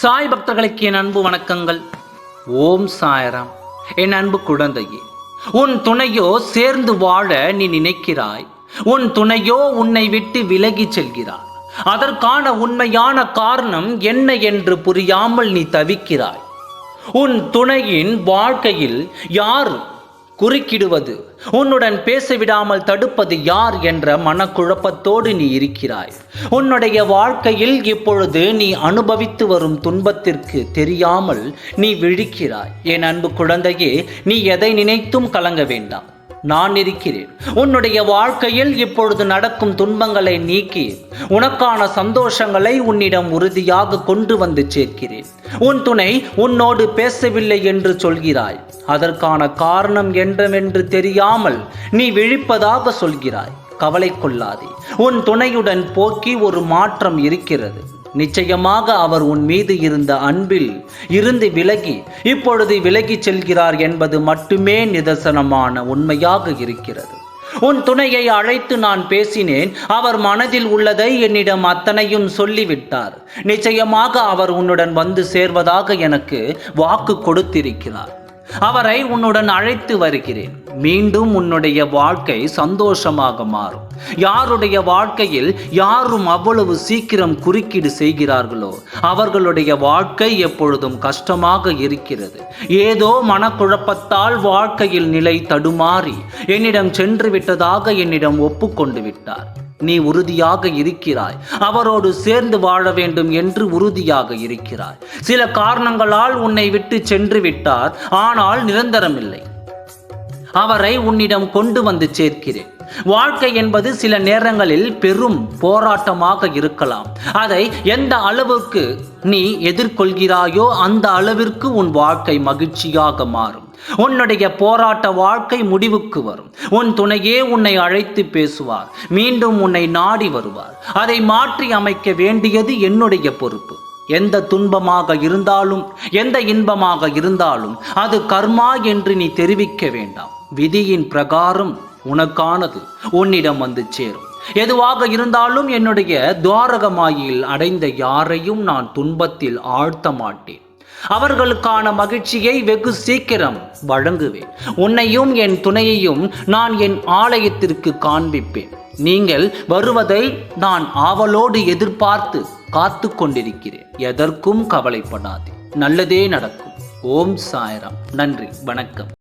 சாய் பக்தர்களுக்கு என் அன்பு வணக்கங்கள். ஓம் சாயராம். என் அன்பு குழந்தையே உன் துணையோ சேர்ந்து வாழ நீ நினைக்கிறாய். உன் துணையோ உன்னை விட்டு விலகிச் செல்கிறார் அதற்கான உண்மையான காரணம் என்ன என்று புரியாமல் நீ தவிக்கிறாய். உன் துணையின் வாழ்க்கையில் யார் குறுக்கிடுவது. உன்னுடன் பேச விடாமல் தடுப்பது யார் என்ற மனக்குழப்பத்தோடு நீ இருக்கிறாய். உன்னுடைய வாழ்க்கையில் இப்பொழுது நீ அனுபவித்து வரும் துன்பத்திற்கு தெரியாமல் நீ விழிக்கிறாய். என் அன்பு குழந்தையே நீ எதை நினைத்தும் கலங்க வேண்டாம். நான் இருக்கிறேன். உன்னுடைய வாழ்க்கையில் இப்பொழுது நடக்கும் துன்பங்களை நீக்கி உனக்கான சந்தோஷங்களை உன்னிடம் உறுதியாக கொண்டு வந்து சேர்க்கிறேன். உன் துணை உன்னோடு பேசவில்லை என்று சொல்கிறாய். அதற்கான காரணம் என்றவென்று தெரியாமல் நீ விழிப்பதாக சொல்கிறாய். கவலை கொள்ளாதே. உன் துணையுடன் போக்கி ஒரு மாற்றம் இருக்கிறது. நிச்சயமாக அவர் உன் மீது இருந்த அன்பில் இருந்து விலகி இப்பொழுது விலகி செல்கிறார் என்பது மட்டுமே நிதர்சனமான உண்மையாக இருக்கிறது. உன் துணையை அழைத்து நான் பேசினேன். அவர் மனதில் உள்ளதை என்னிடம் அத்தனையும் சொல்லிவிட்டார். நிச்சயமாக அவர் உன்னுடன் வந்து சேர்வதாக எனக்கு வாக்கு கொடுத்திருக்கிறார். அவரை உன்னுடன் அழைத்து வருகிறேன். மீண்டும் உன்னுடைய வாழ்க்கை சந்தோஷமாக மாறும். யாருடைய வாழ்க்கையில் யாரும் அவ்வளவு சீக்கிரம் குறுக்கீடு செய்கிறார்களோ அவர்களுடைய வாழ்க்கை எப்பொழுதும் கஷ்டமாக இருக்கிறது. ஏதோ மனக்குழப்பத்தால் வாழ்க்கையில் நிலை தடுமாறி என்னிடம் சென்று விட்டதாக என்னிடம் ஒப்புக்கொண்டு விட்டார். நீ உறுதியாக இருக்கிறாய். அவரோடு சேர்ந்து வாழ வேண்டும் என்று உறுதியாக இருக்கிறாய். சில காரணங்களால் உன்னை விட்டு சென்று விட்டார். ஆனால் நிரந்தரமில்லை. அவரை உன்னிடம் கொண்டு வந்து சேர்க்கிறேன். வாழ்க்கை என்பது சில நேரங்களில் பெரும் போராட்டமாக இருக்கலாம். அதை எந்த அளவுக்கு நீ எதிர்கொள்கிறாயோ அந்த அளவிற்கு உன் வாழ்க்கை மகிழ்ச்சியாக மாறும். உன்னுடைய போராட்ட வாழ்க்கை முடிவுக்கு வரும். உன் துணையே உன்னை அழைத்து பேசுவார். மீண்டும் உன்னை நாடி வருவார். அதை மாற்றி அமைக்க வேண்டியது என்னுடைய பொறுப்பு. எந்த துன்பமாக இருந்தாலும் எந்த இன்பமாக இருந்தாலும் அது கர்மா என்று நீ தெரிவிக்க வேண்டாம். விதியின் பிரகாரம் உனக்கானது. உன்னிடம் வந்து சேரும். எதுவாக இருந்தாலும் என்னுடைய துவாரகமாயில் அடைந்த யாரையும் நான் துன்பத்தில் ஆழ்த்த மாட்டேன் அவர்களுக்கான மகிழ்ச்சியை வெகு சீக்கிரம் வழங்குவேன். உன்னையும் என் துணையையும் நான் என் ஆலயத்திற்கு காண்பிப்பேன். நீங்கள் வருவதை நான் ஆவலோடு எதிர்பார்த்து காத்து கொண்டிருக்கிறேன். எதற்கும் கவலைப்படாதே. நல்லதே நடக்கும். ஓம் சாய்ராம். நன்றி. வணக்கம்.